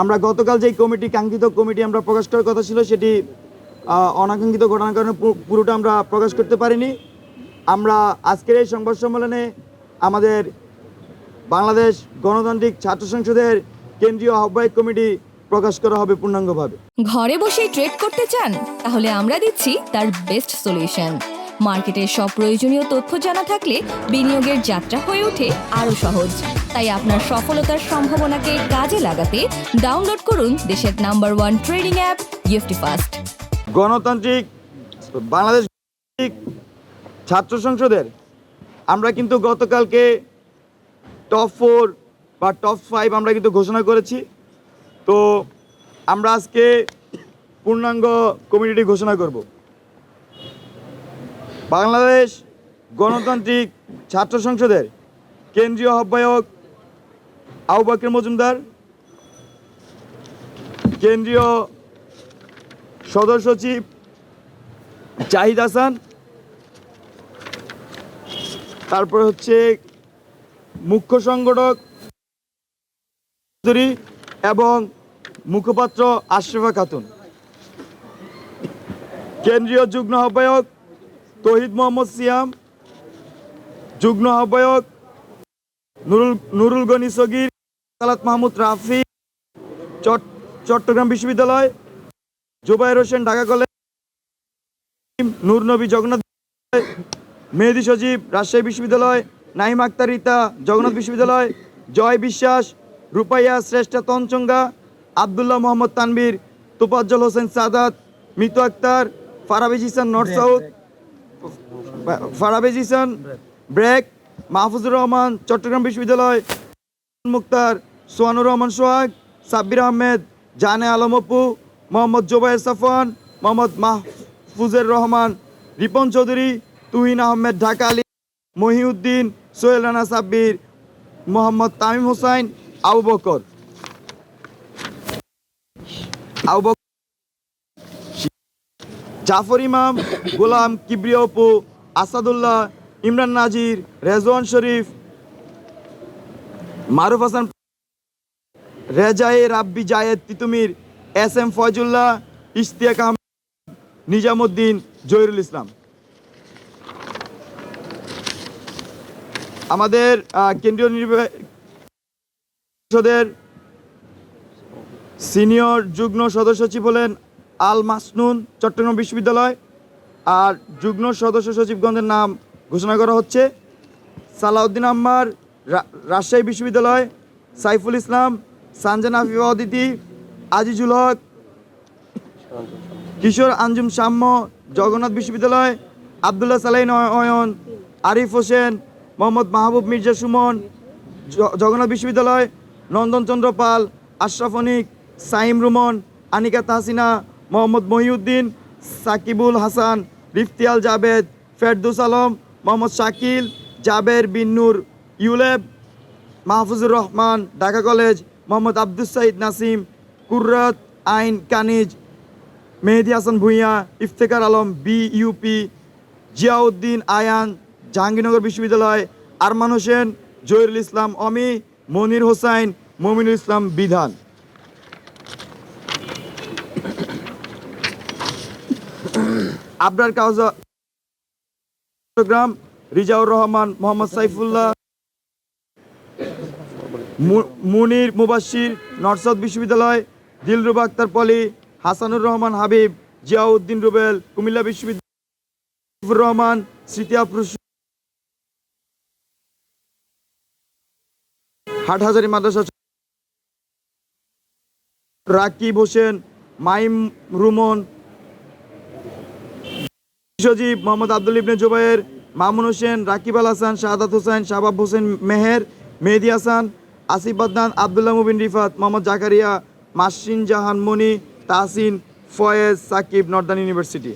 আমরা গতকাল যেই কমিটি, কাঙ্ক্ষিত কমিটি আমরা প্রকাশ করার কথা ছিল, সেটি অনাকাঙ্ক্ষিত ঘটনার কারণে পুরোটা আমরা প্রকাশ করতে পারিনি। আমরা আজকের এই সংবাদ সম্মেলনে আমাদের বাংলাদেশ গণতান্ত্রিক ছাত্র সংসদের কেন্দ্রীয় আহ্বায়ক কমিটি প্রকাশ করা হবে পূর্ণাঙ্গভাবে। ঘরে বসেই ট্রেড করতে চান? তাহলে আমরা দিচ্ছি তার বেস্ট সলিউশন। মার্কেটের সব প্রয়োজনীয় তথ্য জানা থাকলে বিনিয়োগের যাত্রা হয়ে ওঠে আরও সহজ। তাই আপনার সফলতার সম্ভাবনাকে কাজে লাগাতে ডাউনলোড করুন দেশের number one trading app EFT fast গণতান্ত্রিক বাংলাদেশ ছাত্র সংসদের, আমরা কিন্তু গতকালকে টপ ফোর বা টপ ফাইভ আমরা কিন্তু ঘোষণা করেছি। তো আমরা আজকে পূর্ণাঙ্গ কমিটি ঘোষণা করব। বাংলাদেশ গণতান্ত্রিক ছাত্র সংসদের কেন্দ্রীয় আহ্বায়ক আবু বাকর মজুমদার, কেন্দ্রীয় সদর সচিব জাহিদ হাসান, তারপর হচ্ছে মুখ্য সংগঠক চৌধুরী এবং মুখপাত্র আশরাফা খাতুন। কেন্দ্রীয় যুগ্ম আহ্বায়ক তহিদ মোহাম্মদ সিয়াম, যুগ্ম আহ্বায়ক নুরুল নুরুল গনি সগির সালাত মাহমুদ রাফি চট- চট্টগ্রাম বিশ্ববিদ্যালয় জুবাইর হোসেন ঢাকা কলেজ নূর নবী জগন্নাথ মেহেদি সজীব রাজশাহী বিশ্ববিদ্যালয় নাহিম আক্তার রিতা জগন্নাথ বিশ্ববিদ্যালয় জয় বিশ্বাস রূপাইয়া শ্রেষ্ঠ তঞ্চঙ্গা আবদুল্লাহ মোহাম্মদ তানবীর তোপাজ্জল হোসেন সাদাত মিতু আক্তার ফারাবিজ ইসান নর্থ সাউথ ফারাবিজ ইসান ব্রেক মাহফুজুর রহমান চট্টগ্রাম বিশ্ববিদ্যালয় মুক্তার, সোহানুর রহমান সোহাগ, সাব্বির আহমেদ জানে আলম অপু, মোহাম্মদ জোবায়ের সাফওয়ান, মোহাম্মদ মাহফুজের Rahman, Ripon Chowdhury, Tuhin Ahmed Dhaka Ali, Mohiuddin, Sohel Rana Sabbir, Mohammad Tamim Hossain, Abu Bakr. Abu Bakr. Jafar Imam, Golam Kibria Apu, Asadullah, Imran Nazir, Rezwan Sharif Maruf Hasan Rezaye Rabbi Zayed Titumir, S M Foyzullah, Ishtiaq Ahmed, Nizamuddin, Zahirul Islam. আমাদের কেন্দ্রীয় নির্বাহী পরিষদের সিনিয়র যুগ্ম সদস্য সচিব হলেন আল মাসনুন চট্টগ্রাম বিশ্ববিদ্যালয়। আর যুগ্ম সদস্য সচিবগণের নাম ঘোষণা করা হচ্ছে। সালাউদ্দিন আম্মার রাজশাহী বিশ্ববিদ্যালয়, সাইফুল ইসলাম, সানজানা আফিফা অদিতি, আজিজুল হক, কিশোর আঞ্জুম সাম্য, জগন্নাথ বিশ্ববিদ্যালয়, আবদুল্লাহ সালাইন অয়ন, আরিফ হোসেন, মোহাম্মদ মাহবুব মির্জা সুমন জগন্নাথ বিশ্ববিদ্যালয় Nandanchandra Pal, Ashraf Anik, Saim Rumon, Anika Tahsina, Mohammad Mohiuddin, Sakibul Hasan, Riftial Javed, Ferdous Alam, Mohammad Shakil, Jaber Binnur ULAB, Mahfuzur Rahman, Dhaka college, Mohammad Abdul Said Nasim, Qurrat, Ain, Kaniz, Mehedi Hasan Bhuiyan, Iftekhar Alam B UP Ziauddin Ayan, Jahangirnagar বিশ্ববিদ্যালয়, আরমান হোসেন, জহিরুল ইসলাম অমি, মনির হোসাইন, মমিনুল ইসলাম বিধান। আবরার কাউজা চট্টগ্রাম, রিজাউর রহমান, মোহাম্মদ সাইফুল্লাহ। মুনির মুবাশির নরসাদ বিশ্ববিদ্যালয়, দিলরুবা আক্তার পলি, হাসানুর রহমান হাবিব, জিয়াউদ্দিন রুবেল, কুমিল্লা বিশ্ববিদ্যালয়, রহমান, স্মৃতি হাটহাজারি মাদ্রাসা, Rakib Hossain, Maim Rumon Sajib Mohammad Abdul Ibne Jubair, Mamun Hossain, Rakib Al Hasan, Shahadat Hossain Shahbab Hossain Meher, Mehedi Hasan Asif Adnan, Abdullah Mubin Rifat, Mohammad Zakaria Masin Jahan Moni Tasin Faiz, Sakib, Northern university.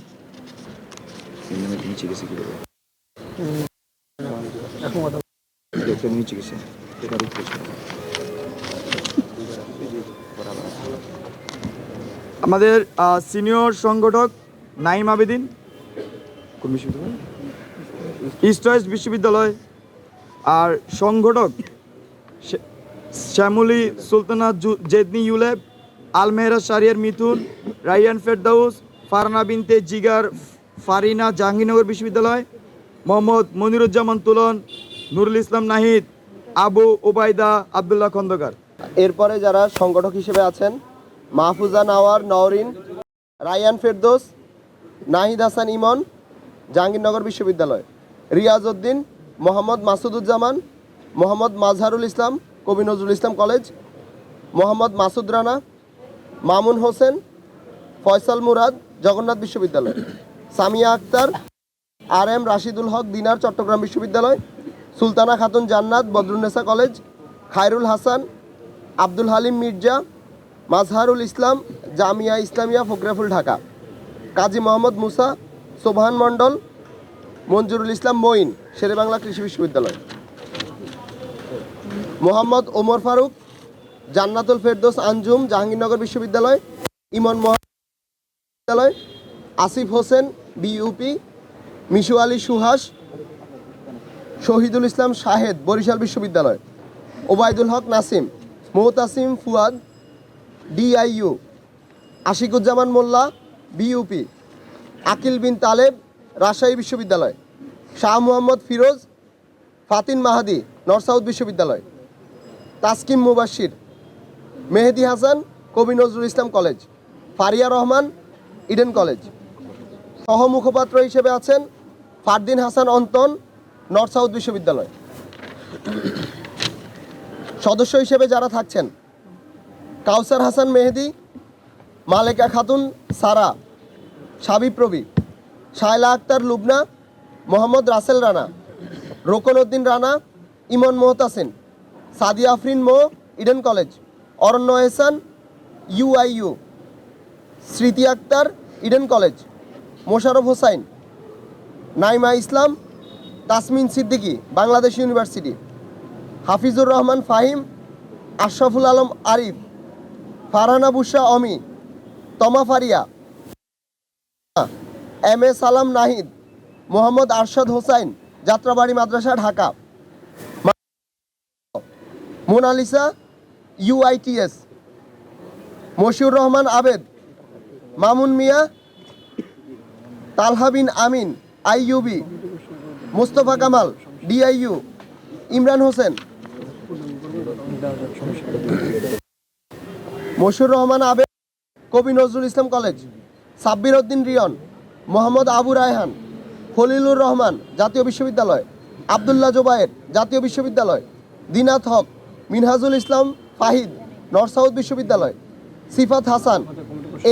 আমাদের senior সংগঠক Naim Abedin, East West বিশ্ববিদ্যালয়, আর সংগঠক শ্যামলী, সুলতানা জেদনি ইউলেব আলমেহরা শারিয়ার মিথুন, রাইয়ান ফেরদাউস ফারনা বিনতে জিগার, ফারিনা জাহাঙ্গীরনগর বিশ্ববিদ্যালয়, মোহাম্মদ মনিরুজ্জামান তুলন, নুরুল ইসলাম নাহিদ, আবু ওবায়দা আবদুল্লাহ খন্দকার। এরপরে যারা সংগঠক হিসেবে আছেন, মাহফুজা নাওয়ার, নওরিন রায়ান ফেরদোস, নাহিদ হাসান ইমন, জাহাঙ্গীরনগর বিশ্ববিদ্যালয় রিয়াজ উদ্দিন মোহাম্মদ মাসুদুজ্জামান, মোহাম্মদ মাজহারুল ইসলাম কবি নজরুল ইসলাম কলেজ, মোহাম্মদ মাসুদ রানা, মামুন হোসেন, ফয়সাল মুরাদ, জগন্নাথ বিশ্ববিদ্যালয়। সামিয়া আক্তার, আর এম রাশিদুল হক, দিনার চট্টগ্রাম বিশ্ববিদ্যালয়, সুলতানা খাতুন জান্নাত বদরুন্নেসা কলেজ, খায়রুল হাসান, আব্দুল হালিম মির্জা, মাজহারুল ইসলাম, জামিয়া ইসলামিয়া ফোকরাফুল ঢাকা। কাজী মোহাম্মদ মুসা, সোবহান মণ্ডল, মঞ্জুরুল ইসলাম মঈন, শেরেবাংলা কৃষি বিশ্ববিদ্যালয়। মোহাম্মদ ওমর ফারুক, জান্নাতুল ফেরদোস আঞ্জুম, জাহাঙ্গীরনগর বিশ্ববিদ্যালয়, ইমন মহাবিদ্যালয় আসিফ হোসেন, বিইউপি, মিশু আলী সুহাস, শহীদুল ইসলাম শাহেদ, বরিশাল বিশ্ববিদ্যালয়, ওবায়দুল হক নাসিম মোহতাসিম ফুয়াদ, ডিআইইউ, আশিকুজ্জামান মোল্লা, বিইউপি, আকিল বিন তালেব, রাজশাহী বিশ্ববিদ্যালয়, শাহ মোহাম্মদ ফিরোজ, ফাতিন মাহাদি নর্থ সাউথ বিশ্ববিদ্যালয়। Taskim Mubashir Mehedi Hasan, Kabi Nazrul Islam college, Faria Rahman, Eden college. সহ মুখপাত্র হিসেবে আছেন Fardin Hasan wonton, north south বিশ্ববিদ্যালয়। সদস্য হিসেবে যারা থাকছেন, কাউসার হাসান মেহেদি, Maleka Khatun Sara Sabiprobi Shayla Akter Lubna, Mohammad Rasel Rana, Rokon Uddin Rana, Emon Mohtasin. Sadia Afrin Mo, Eden College. Aranya Ehsan UIU Smriti Akter, Eden College. Mosharraf Hossain. Naima Islam, Tasmin Siddiqui, Bangladesh University. Hafizur Rahman Fahim, Ashraful Alam Arif. Farhana Busha Omi. Toma Faria. M A Salam Nahid. Mohammad Arshad Hossain, Jatrabari Madrasa, Dhaka. Monalisa UITS Moshiur Rahman Abed, Mamun Mia, Talha bin Amin IUB Mustafa Kamal DIU Imran Hossain. Moshiur Rahman Abed, Kabi Nazrul Islam college. Sabbir Uddin Riyon, Mohammad Abu Rayhan. Khalilur Rahman, জাতীয় বিশ্ববিদ্যালয়। আবদুল্লাহ জোবায়ের, জাতীয় বিশ্ববিদ্যালয়। Dinat Haque Minhajul Islam Fahid north south বিশ্ববিদ্যালয়। Sifat Hasan,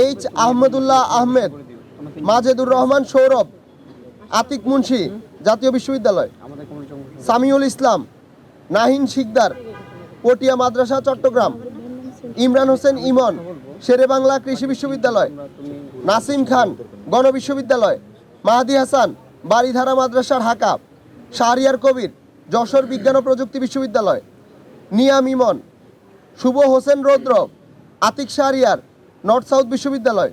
H Ahmadullah Ahmed, Majedur Rahman Sourav, Atik Munshi জাতীয় বিশ্ববিদ্যালয়। সামিউল ইসলাম, নাহিন শিকদার, পটিয়া মাদ্রাসা, চট্টগ্রাম। ইমরান হোসেন ইমন শেরেবাংলা কৃষি বিশ্ববিদ্যালয়। নাসিম খান, গণ বিশ্ববিদ্যালয়। মাহাদি হাসান, বারিধারা মাদ্রাসা ঢাকা শাহরিয়ার কবির, যশোর বিজ্ঞান ও প্রযুক্তি বিশ্ববিদ্যালয়। নিয়াম ইমন শুভ হোসেন রৌদ্র আতিক শাহরিয়ার নর্থ সাউথ বিশ্ববিদ্যালয়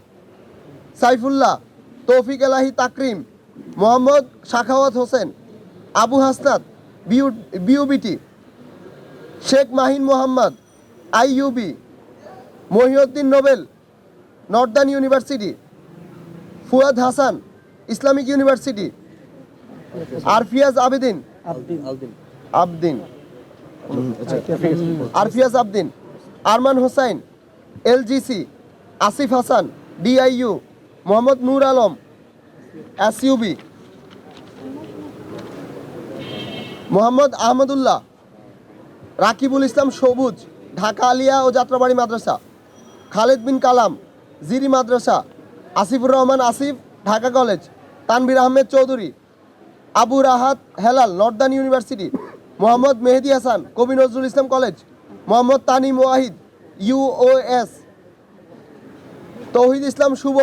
সাইফুল্লাহ তৌফিক এলাহি তাকরিম মোহাম্মদ শাখাওয়াত হোসেন আবু হাসনাত বিউ BUBT Sheikh Mahin Mohammad IUB Mohiuddin Nobel northern university Fuad Hasan Islamic university Arfiaz Abedin. Abdin. Arfiaz Abdin, Arman Hossain, LGC, Asif Hasan, DIU, Mohammad Nur Alam, SUB, Mohammad Ahmadullah, Rakibul Islam Sabuj, Dhaka Alia ও Jatrabari Madrasa, Khaled Bin Kalam, Jiri Madrasa, Asifur Rahman Asif, Dhaka college Tanvir Ahmed Chowdhury, Abu Rahat Helal, northern university Mohammad Mehedi Hasan, Kabi Nazrul Islam College, Mohammad Tanim Wahid UOS Touhid Islam Shuvo,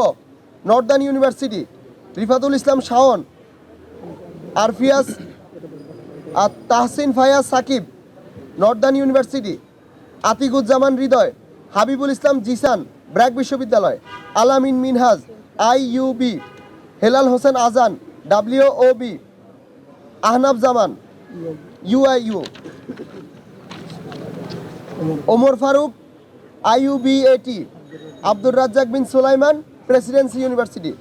Northern University, Rifatul Islam Shaon, Arfias আর Tahsin Fayaz Sakib, Northern university, Atikuzzaman Hridoy, Habibul Islam Jisan, BRAC বিশ্ববিদ্যালয়, Alamin Minhaj IUB Helal Hossain Azan WOB Ahnab Zaman. UIU Omar Faruk IUBAT Abdur Razzak bin Sulaiman Presidency University.